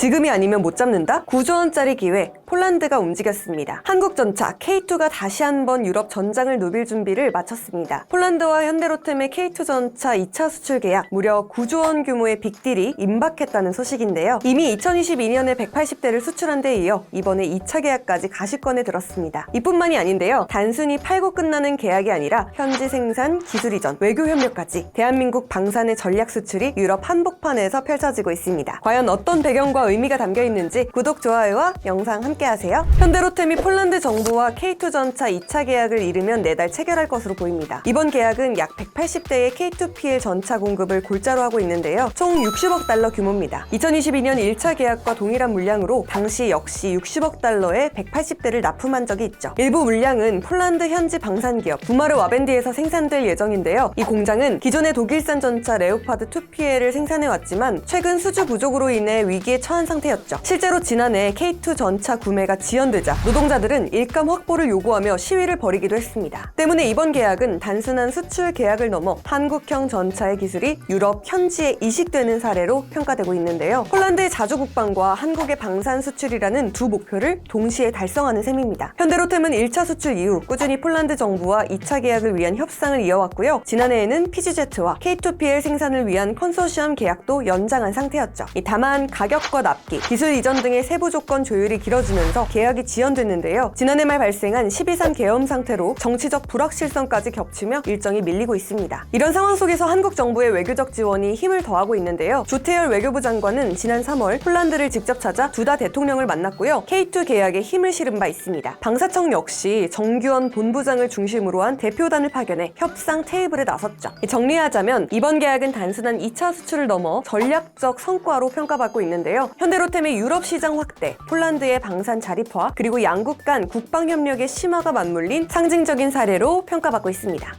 지금이 아니면 못 잡는다? 9조 원짜리 기회 폴란드가 움직였습니다. 한국전차 K2가 다시 한번 유럽 전장을 누빌 준비를 마쳤습니다. 폴란드와 현대로템의 K2 전차 2차 수출 계약 무려 9조 원 규모의 빅딜이 임박했다는 소식인데요. 이미 2022년에 180대를 수출한 데 이어 이번에 2차 계약까지 가시권에 들었습니다. 이뿐만이 아닌데요. 단순히 팔고 끝나는 계약이 아니라 현지 생산, 기술 이전, 외교 협력까지 대한민국 방산의 전략 수출이 유럽 한복판에서 펼쳐지고 있습니다. 과연 어떤 배경과 의미가 담겨 있는지 구독, 좋아요와 영상 함께 하세요. 현대로템이 폴란드 정부와 K2 전차 2차 계약을 이르면 내달 체결할 것으로 보입니다. 이번 계약은 약 180대의 K2PL 전차 공급을 골자로 하고 있는데요. 총 60억 달러 규모입니다. 2022년 1차 계약과 동일한 물량으로 당시 역시 60억 달러의 180대를 납품한 적이 있죠. 일부 물량은 폴란드 현지 방산기업 부마르 와벤디에서 생산될 예정인데요. 이 공장은 기존의 독일산 전차 레오파드 2PL을 생산해 왔지만 최근 수주 부족으로 인해 위기에 처한 상태였죠. 실제로 지난해 K2 전차 구 매가 지연되자 노동자들은 일감 확보를 요구하며 시위를 벌이기도 했습니다. 때문에 이번 계약은 단순한 수출 계약을 넘어 한국형 전차의 기술이 유럽 현지에 이식되는 사례로 평가되고 있는데요. 폴란드의 자주 국방과 한국의 방산 수출이라는 두 목표를 동시에 달성하는 셈입니다. 현대로템은 1차 수출 이후 꾸준히 폴란드 정부와 2차 계약을 위한 협상을 이어왔고요. 지난해에는 PGZ와 K2PL 생산을 위한 컨소시엄 계약도 연장한 상태였죠. 이 다만 가격과 납기, 기술 이전 등의 세부 조건 조율이 길어지면 서 계약이 지연됐는데요. 지난해 말 발생한 12.3 계엄 상태로 정치적 불확실성까지 겹치며 일정이 밀리고 있습니다. 이런 상황 속에서 한국 정부의 외교적 지원이 힘을 더하고 있는데요. 조태열 외교부 장관은 지난 3월 폴란드를 직접 찾아 두다 대통령을 만났고요. K2 계약에 힘을 실은 바 있습니다. 방사청 역시 정규원 본부장을 중심으로 한 대표단을 파견해 협상 테이블에 나섰죠. 정리하자면 이번 계약은 단순한 2차 수출을 넘어 전략적 성과로 평가받고 있는데요. 현대로템의 유럽 시장 확대, 폴란드의 방산 자립화, 그리고 양국 간 국방 협력의 심화가 맞물린 상징적인 사례로 평가받고 있습니다.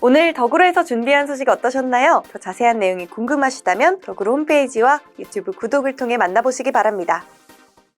오늘 덕으로에서 준비한 소식 어떠셨나요? 더 자세한 내용이 궁금하시다면 덕으로 홈페이지와 유튜브 구독을 통해 만나보시기 바랍니다.